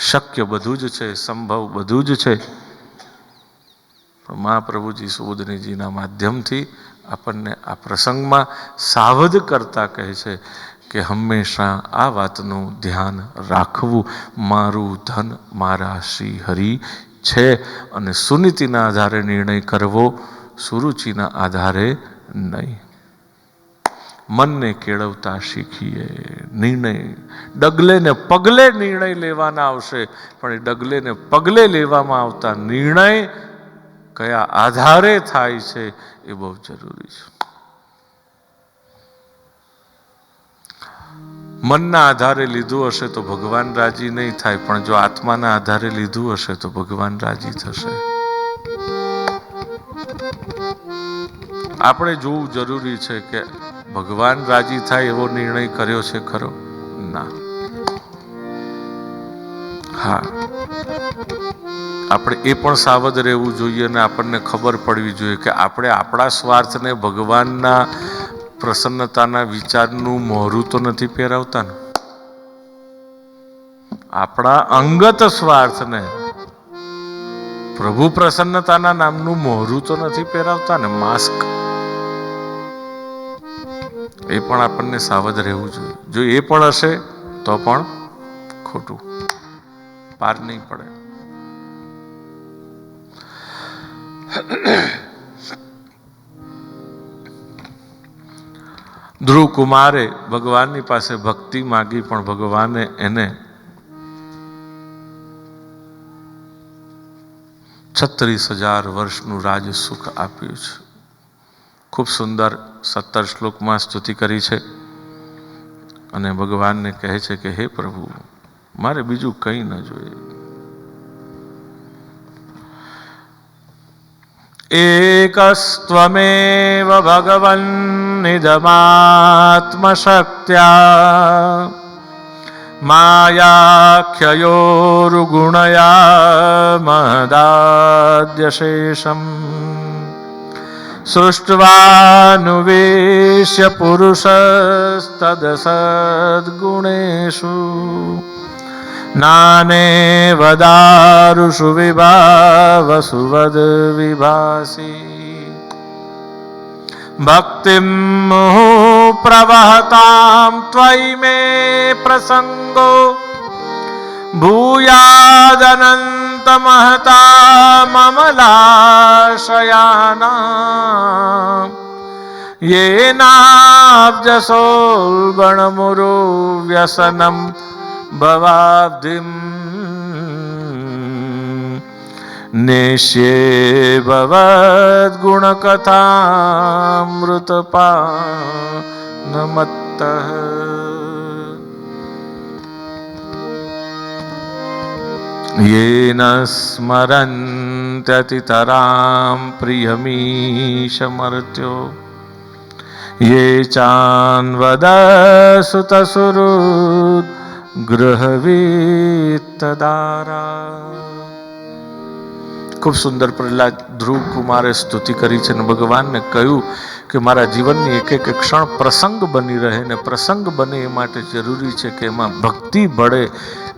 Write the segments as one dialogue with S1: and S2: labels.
S1: શક્ય બધું જ છે, સંભવ બધું જ છે. મહાપ્રભુજી સુબોધનીજીના માધ્યમથી આપણને આ પ્રસંગમાં સાવધ કરતા કહે છે કે હંમેશા આ વાતનું ધ્યાન રાખવું મારું ધન મારા શ્રી હરિ છે અને સુનીતિના આધારે નિર્ણય કરવો, સુરુચિના આધારે નહીં. મનને કેળવતા શીખીએ. નિર્ણય ડગલે ને પગલે નિર્ણય લેવાના આવશે, પણ એ ડગલે ને પગલે લેવામાં આવતા નિર્ણય કયા આધારે થાય છે એ બહુ જરૂરી છે. મનના આધારે લીધું હશે તો ભગવાન રાજી નહીં થાય, પણ જો આત્માના આધારે લીધું હશે તો ભગવાન રાજી થશે. આપણે જોવું જરૂરી છે કે ભગવાન રાજી થાય એવો નિર્ણય કર્યો છે ખરો? ના. હા. આપણે એ પણ સાવધ રહેવું જોઈએ અને આપણને ખબર પડવી જોઈએ કે આપણે આપણા સ્વાર્થને ભગવાનના પ્રસન્નતાના વિચારનું મોહરું તો નથી પહેરાવતા ને. આપણા અંગત સ્વાર્થને પ્રભુ પ્રસન્નતાના નામનું મોહરું તો નથી પહેરાવતા ને. માસ્ક એ પણ આપણને સાવધ રહેવું જોઈએ. જો એ પણ હશે, તો પણ ખોટું. પાર નહીં પડે. ધ્રુવ કુમારે ભગવાનની પાસે ભક્તિ માગી, પણ ભગવાને એને છત્રીસ હજાર વર્ષનું રાજ સુખ આપ્યું છે. ખૂબ સુંદર સત્તર શ્લોકમાં સ્તુતિ કરી છે અને ભગવાનને કહે છે કે, હે પ્રભુ, મારે બીજું કંઈ ન જોઈએ. એકસ્ત્વમેવ ભગવન નિજમાત્મશક્ત્યા માયાખ્યયોરુગુણયા મહદાદ્યશેષમ સૃષ્ટવાનુવેશ્ય પુરુષસ્તદસદ્ગુણેષુ. નાને વદારુષુ વિભાવસુવદ વિભાસી ભક્તિમ મુહુ પ્રવહતામ ત્વયી મે महता ममलाशयाना येनाब्जसोल्बणमुरुव्यसनं भवाब्धिम् नेष्ये भवद्गुणकथामृतपा भवद्गुणकथामृतपानमत्तः येन स्मरन्त्यतितरां प्रियमीशमर्त्यो ये चान्वदसुतसुहृद् ગૃહવીતદારા ખૂબ સુંદર પ્રહલાદ ધ્રુવ કુમારે સ્તુતિ કરી છે અને ભગવાનને કહ્યું કે મારા જીવનની એક એક ક્ષણ પ્રસંગ બની રહે ને પ્રસંગ બને એ માટે જરૂરી છે કે એમાં ભક્તિ બળે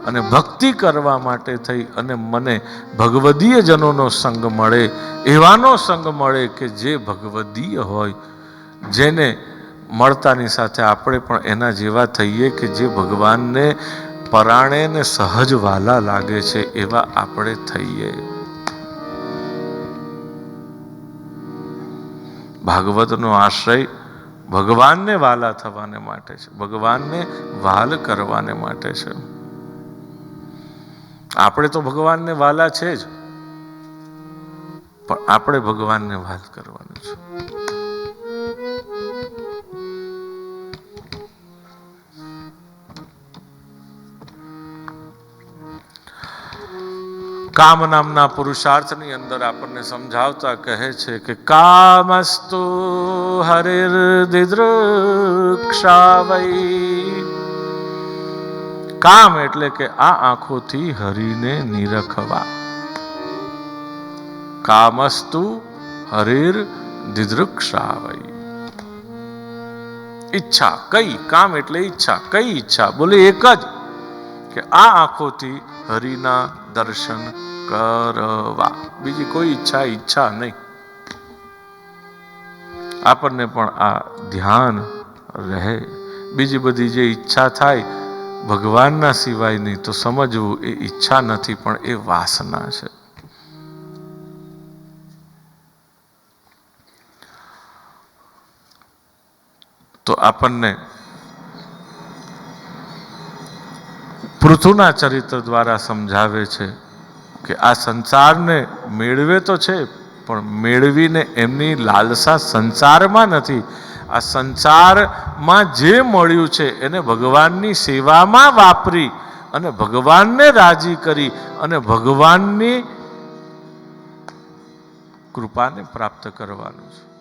S1: અને ભક્તિ કરવા માટે થઈ અને મને ભગવદીય જનોનો સંગ મળે, એવાનો સંગ મળે કે જે ભગવદીય હોય, જેને મળતાની સાથે આપણે પણ એના જેવા થઈએ કે જે ભગવાનને પરાણે ને સહજ વાલા લાગે છે, એવા આપણે થઈએ. ભાગવતનો આશ્રય ભગવાનને વાલા થવાને માટે છે, ભગવાનને વાલ કરવાને માટે છે. આપણે તો ભગવાનને વાલા છે જ. પણ આપણે ભગવાનને વાલ કરવાનું છે. કામ નામના પુરુષાર્થની અંદર આપણને સમજાવતા કહે છે કે કામસ્તુ હરિર દિદૃક્ષાવઈ કામ એટલે કે આ આંખોથી હરિને નિરખવા. કામસ્તુ હરિર દિદૃક્ષાવઈ ઈચ્છા, કઈ? કામ એટલે ઈચ્છા. કઈ ઈચ્છા? બોલે એક જ કે આ આંખોથી હરિના દર્શન કરવા. બીજી કોઈ ઈચ્છા ઈચ્છા નહીં. આપણને પણ આ ધ્યાન રહે. બીજી બધી જે ઈચ્છા થાય ભગવાનના સિવાયની તો સમજવું એ ઈચ્છા નથી, પણ એ વાસના છે. તો આપણને પૃથુના ચરિત્ર દ્વારા સમજાવે છે કે આ સંસારને મેળવે તો છે, પણ મેળવીને એમની લાલસા સંસારમાં નથી. આ સંસારમાં જે મળ્યું છે એને ભગવાનની સેવામાં વાપરી અને ભગવાનને રાજી કરી અને ભગવાનની કૃપાને પ્રાપ્ત કરવાનું છે.